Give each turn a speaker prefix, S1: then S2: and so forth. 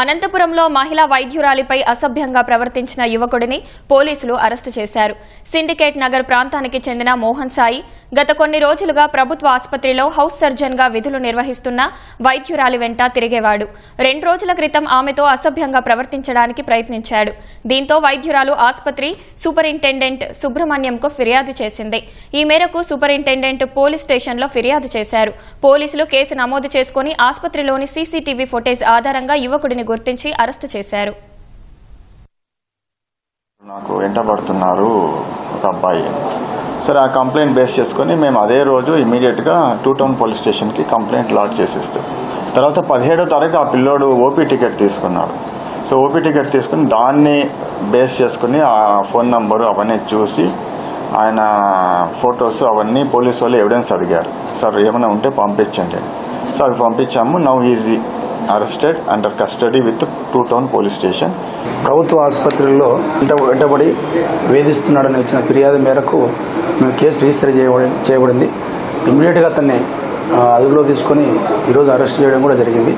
S1: అనంతపురంలో మహిళా వైద్యురాలిపై అసభ్యంగా ప్రవర్తించిన యువకుడిని పోలీసులు అరెస్టు చేశారు. సిండికేట్ నగర్ ప్రాంతానికి చెందిన మోహన్ సాయి గత కొన్ని రోజులుగా ప్రభుత్వ ఆసుపత్రిలో హౌస్ సర్జన్గా విధులు నిర్వహిస్తున్న వైద్యురాలి వెంట తిరిగేవాడు. రెండు రోజుల క్రితం ఆమెతో అసభ్యంగా ప్రవర్తించడానికి ప్రయత్నించాడు. దీంతో వైద్యురాలు ఆసుపత్రి సూపరింటెండెంట్ సుబ్రహ్మణ్యంకు ఫిర్యాదు చేసింది. ఈ మేరకు సూపరింటెండెంట్ పోలీస్ స్టేషన్లో ఫిర్యాదు చేశారు. పోలీసులు కేసు నమోదు చేసుకుని ఆసుపత్రిలోని సీసీటీవీ ఫుటేజ్ ఆధారంగా యువకుడిని గుర్తించి అరెస్టు చేశారు.
S2: నాకు వెంటబడుతున్నారు ఒక అబ్బాయి. సరే ఆ కంప్లైంట్ బేస్ చేసుకొని మేము అదే రోజు ఇమీడియట్గా టూ టౌన్ పోలీస్ స్టేషన్కి కంప్లైంట్ లాడ్ చేసేస్తాం. తర్వాత పదిహేడో తారీఖు ఆ పిల్లోడు ఓపీ టికెట్ తీసుకున్నాడు. సో ఓపీ టికెట్ తీసుకుని దాన్ని బేస్ చేసుకుని ఆ ఫోన్ నంబరు అవన్నీ చూసి ఆయన ఫొటోస్ అవన్నీ పోలీస్ వాళ్ళు ఎవిడెన్స్ అడిగారు. సార్ ఏమైనా ఉంటే పంపించండి. సో అవి పంపించాము. Now he is arrested under custody with two town police station
S3: ప్రభుత్వ ఆసుపత్రుల్లో వెంటబడి వేధిస్తున్నాడని వచ్చిన ఫిర్యాదు మేరకు మేము కేసు రిజిస్టర్ చేయబడింది. ఇమ్మీడియట్గా అతన్ని అదుపులో తీసుకొని ఈరోజు అరెస్ట్ చేయడం కూడా జరిగింది.